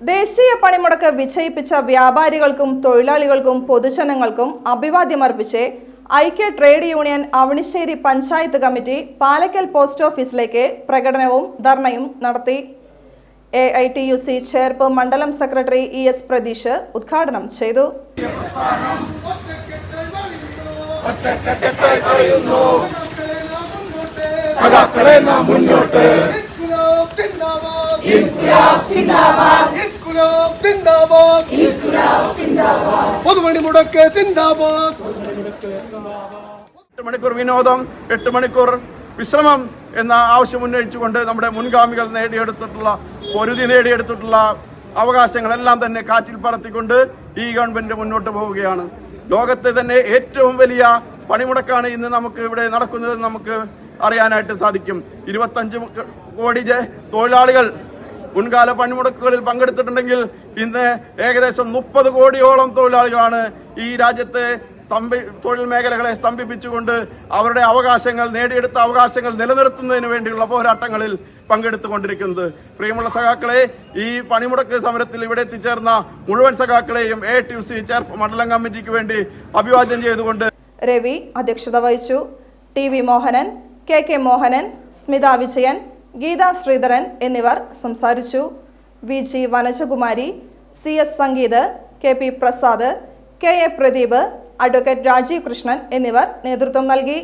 ദേശീയ പണിമുടക്ക് വിജയിപ്പിച്ച വ്യാപാരികൾക്കും തൊഴിലാളികൾക്കും പൊതുജനങ്ങൾക്കും അഭിവാദ്യമർപ്പിച്ച് ഐക്യ trade union Avanissery panchayat committee Palakkal post ഓഫീസിലേക്ക് പ്രകടനവും ധർണയും നടത്തി. A I T U C Cherpu മണ്ഡലം സെക്രട്ടറി ഇ എസ് പ്രതീഷ് ഉദ്ഘാടനം ചെയ്തു. പൊതുമണി മുടക്ക് എട്ട് മണിക്കൂർ വിനോദം എട്ട് മണിക്കൂർ വിശ്രമം എന്ന ആവശ്യം ഉന്നയിച്ചുകൊണ്ട് നമ്മുടെ മുൻഗാമികൾ നേടിയെടുത്തിട്ടുള്ള പൊരുതി നേടിയെടുത്തിട്ടുള്ള അവകാശങ്ങളെല്ലാം തന്നെ കാറ്റിൽ പറത്തിക്കൊണ്ട് ഈ ഗവൺമെന്റ് മുന്നോട്ട് പോവുകയാണ്. ലോകത്തെ തന്നെ ഏറ്റവും വലിയ പണിമുടക്കാണ് ഇന്ന് നമുക്ക് ഇവിടെ നടക്കുന്നത് നമുക്ക് അറിയാനായിട്ട് സാധിക്കും. ഇരുപത്തഞ്ച് കോടി തൊഴിലാളികൾ മുൻകാല പണിമുടക്കുകളിൽ പങ്കെടുത്തിട്ടുണ്ടെങ്കിൽ ഇന്ന് ഏകദേശം മുപ്പത് കോടിയോളം തൊഴിലാളികളാണ് ഈ രാജ്യത്തെ സ്തംഭി തൊഴിൽ മേഖലകളെ സ്തംഭിപ്പിച്ചുകൊണ്ട് അവരുടെ അവകാശങ്ങൾ നേടിയെടുത്ത അവകാശങ്ങൾ നിലനിർത്തുന്നതിന് വേണ്ടിയുള്ള പോരാട്ടങ്ങളിൽ പങ്കെടുത്തുകൊണ്ടിരിക്കുന്നത്. പ്രിയമുള്ള സഖാക്കളെ ഈ പണിമുടക്ക് സമരത്തിൽ ഇവിടെ എത്തിച്ചേർന്ന മുഴുവൻ സഖാക്കളെയും എ ടി സി മണ്ഡലം കമ്മിറ്റിക്ക് വേണ്ടി അഭിവാദ്യം ചെയ്തുകൊണ്ട് രവി അധ്യക്ഷത വഹിച്ചു. T V Mohanan K K Mohanan Smitha Vijayan Geetha Sreedharan എന്നിവർ സംസാരിച്ചു. V. G. Vanajakumari C. S. Sangeeth K. P. Prasad K. A. Pradeep advocate Rajeev Krishnan എന്നിവർ നേതൃത്വം നൽകി.